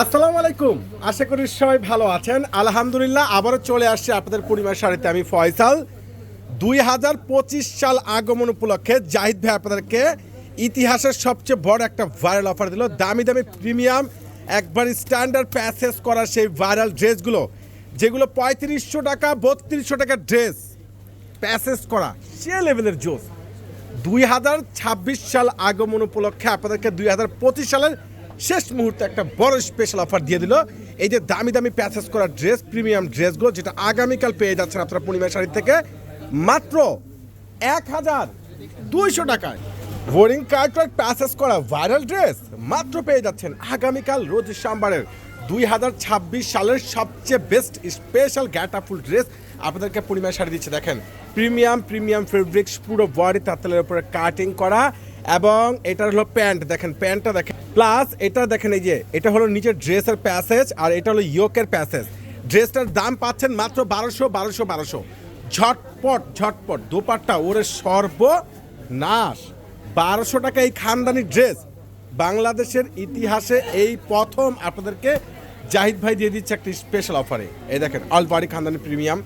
আসসালামু আলাইকুম। আশা করি সবাই ভালো আছেন। আলহামদুলিল্লাহ আবারও চলে আসছে আপনাদের পরিবার সারিতে আমি ফয়সাল। দুই হাজার পঁচিশ সাল আগমন উপলক্ষে জাহিদ ভাই আপনাদেরকে ইতিহাসের সবচেয়ে বড় একটা ভাইরাল অফার দিল। দামি দামি প্রিমিয়াম একবার স্ট্যান্ডার্ড প্যাসেজ করা সেই ভাইরাল ড্রেসগুলো, যেগুলো পঁয়ত্রিশশো টাকা, বত্রিশশো টাকার ড্রেস প্যাসেজ করা, সে লেভেলের জোস। দুই হাজার ছাব্বিশ সাল আগমন উপলক্ষে আপনাদেরকে দুই হাজার পঁচিশ সালের শেষ মুহূর্তে একটা বড় স্পেশাল অফার দিয়ে দিল। এই যে দামি দামি প্যাসেজ করা ড্রেস প্রিমিয়াম ড্রেসগুলো যেটা আগামীকাল পেয়ে যাচ্ছেন আপনারা পূর্ণিমা শাড়ি থেকে, মাত্র এক হাজার দুইশো টাকায়। বোরিং কার্টওয়ার্ক প্যাসেজ করা ভাইরাল ড্রেস মাত্র পেয়ে যাচ্ছেন আগামীকাল রোজ সোমবারের দুই হাজার ছাব্বিশ সালের সবচেয়ে বেস্ট স্পেশাল গ্যাটাফুল ড্রেস আপনাদেরকে পরিমাণ শাড়ি দিচ্ছে। দেখেন প্রিমিয়াম প্রিমিয়াম ফেব্রিক্স পুরো বডি তাঁতেলের উপরে কাটিং করা এবং এটা হলো প্যান্ট, দেখেন প্যান্টটা দেখেন। প্লাস এটা দেখেন এই যে, এটা হলো নিচের ড্রেসের প্যাসেজ আর এটা হলো ইয়োকের প্যাসেজ। ড্রেসটার দাম পাচ্ছেন মাত্র বারোশো বারোশো বারোশো। ঝটপট ঝটপট, দোপাট্টা ওরে সর্বনাশ। বারোশো টাকা এই খানদানি ড্রেস। বাংলাদেশের ইতিহাসে এই প্রথম আপনাদেরকে জাহিদ ভাই দিয়ে দিচ্ছে একটি স্পেশাল অফারে এই দেখেন অলবাড়ি খানদানি প্রিমিয়াম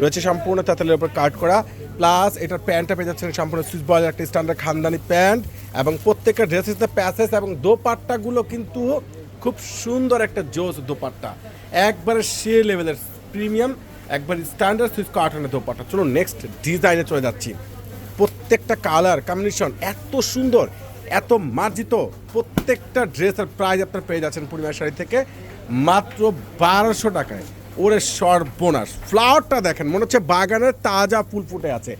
রয়েছে সম্পূর্ণ তাঁতেলের উপর কাট করা। প্লাস এটার প্যান্টটা পেয়ে যাচ্ছেন সম্পূর্ণ সুইচ বয়ের একটা স্ট্যান্ডার্ড খানদানি প্যান্ট এবং প্রত্যেকটা ড্রেসের প্যাসেজ এবং দোপাট্টাগুলো কিন্তু খুব সুন্দর একটা জোস দোপাট্টা। একবারে সে লেভেলের প্রিমিয়াম একবার স্ট্যান্ডার্ড সুইচ কার্টনের দোপাট্টা। চলুন নেক্সট ডিজাইনে চলে যাচ্ছি। প্রত্যেকটা কালার কম্বিনেশন এত সুন্দর, এত মার্জিত, প্রত্যেকটা ড্রেসের প্রাইস আপনার পেয়ে যাচ্ছেন পূর্ণিমা শাড়ি থেকে মাত্র বারোশো টাকায়। ওরে সর্বনাশ। ফ্লাওয়ারটা দেখেন, মনে হচ্ছে বাগানের তাজা ফুল ফুটে আছে।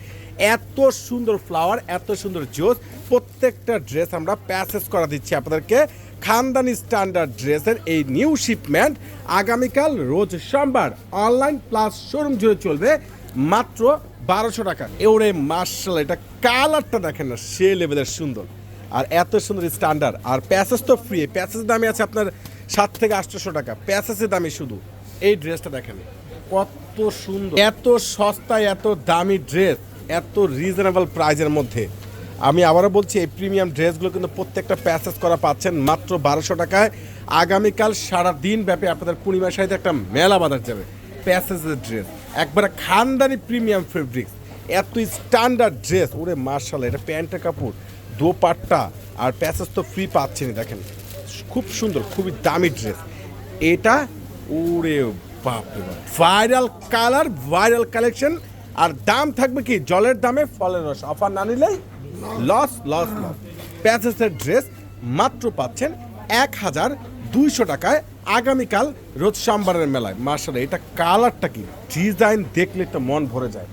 এত সুন্দর ফ্লাওয়ার এত সুন্দর জোস প্রত্যেকটা ড্রেস আমরা প্যাসেজ করা দিচ্ছি আপনাদেরকে। খানদানি স্ট্যান্ডার্ড ড্রেসের এই নিউ শিপমেন্ট আগামীকাল রোজ সোমবার অনলাইন প্লাস শোরুম জুড়ে চলবে মাত্র বারোশো টাকা। এওরে মার্শাল এটা কালারটা দেখেন না সে লেভেলের সুন্দর। আর এত সুন্দর স্ট্যান্ডার্ড আর প্যাসেজ তো ফ্রি প্যাসেজ দামে আছে আপনার সাত থেকে আটশোশো টাকা। প্যাসেজের দামি শুধু। এই ড্রেসটা দেখেন। কত সুন্দর। এত সস্তায় এত দামি ড্রেস, এত রিজনেবল প্রাইজের মধ্যে। আমি আবারও বলছি, এই প্রিমিয়াম ড্রেসগুলো কিন্তু প্রত্যেকটা প্যাসেজ করা পাচ্ছেন মাত্র বারোশো টাকায়। আগামীকাল সারা দিন ব্যাপী আপনাদের পূর্ণিমার সাথে একটা মেলা বাজার যাবে। প্যাসেজের ড্রেস। একবারে খানদানি প্রিমিয়াম ফেব্রিক্স এত স্ট্যান্ডার্ড ড্রেস। ওরে মার্শাল এটা প্যান্টের কাপড়, দোপাট্টা। আর প্যাসেজ তো ফ্রি পাচ্ছেনই, দেখেন। খুব সুন্দর, খুবই দামি ড্রেস এটা, ওরে বাপ রে বাপ। ভাইরাল কালার ভাইরাল কালেকশন আর দাম থাকবে কি? জলের দামে ফলের রস। অফার না নিলেই লস লস লস প্যাসেজের ড্রেস মাত্র পাচ্ছেন এক হাজার দুইশো টাকায়। আগামীকাল রোজ সোমবারের মেলায়। মার্শাল এটা কালারটা কি? ডিজাইন দেখলে তো মন ভরে যায়।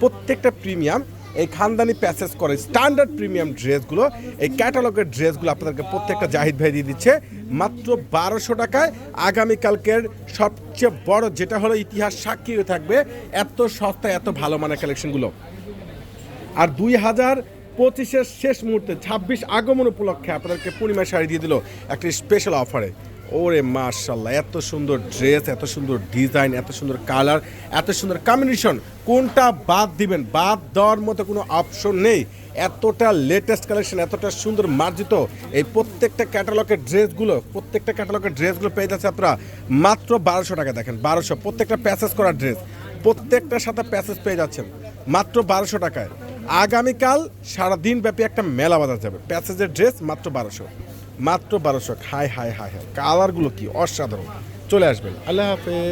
প্রত্যেকটা প্রিমিয়াম এই খানদানি প্যাসেজ করে স্ট্যান্ডার্ড প্রিমিয়াম ড্রেসগুলো এই ক্যাটালগের ড্রেসগুলো আপনাদেরকে প্রত্যেকটা জাহিদ ভাই দিয়ে দিচ্ছে। মাত্র বারোশো টাকায় আগামীকালকের সবচেয়ে বড় যেটা হলো ইতিহাস সাক্ষী হয়ে থাকবে, এত সস্তায় এত ভালো মানের কালেকশনগুলো আর দুই হাজার পঁচিশের শেষ মুহূর্তে ছাব্বিশ আগমন উপলক্ষে আপনাদেরকে পূর্ণিমা শাড়ি দিয়ে দিল একটি স্পেশাল অফারে ওরে মার্শাল্লাহ এত সুন্দর ড্রেস, এত সুন্দর ডিজাইন, এত সুন্দর কালার, এত সুন্দর কম্বিনেশন কোনটা বাদ দিবেন? বাদ দেওয়ার মতো কোনো অপশন নেই। এতটা লেটেস্ট কালেকশন এতটা সুন্দর মার্জিত এই প্রত্যেকটা ক্যাটালগের ড্রেসগুলো, প্রত্যেকটা ক্যাটালগের ড্রেসগুলো পেয়ে যাচ্ছে আপনারা মাত্র বারোশো টাকা দেখেন, বারোশো। প্রত্যেকটা প্যাসেজ করা ড্রেস, প্রত্যেকটার সাথে প্যাসেজ পেয়ে যাচ্ছেন, মাত্র বারোশো টাকায়। আগামীকাল সারাদিন ব্যাপী একটা মেলা বাজার যাবে প্যাসেজের ড্রেস মাত্র বারোশো। মাত্র বারোশো। হাই হাই হাই হাই। কালারগুলো কি? অসাধারণ। চলে আসবেন। আল্লাহ হাফেজ।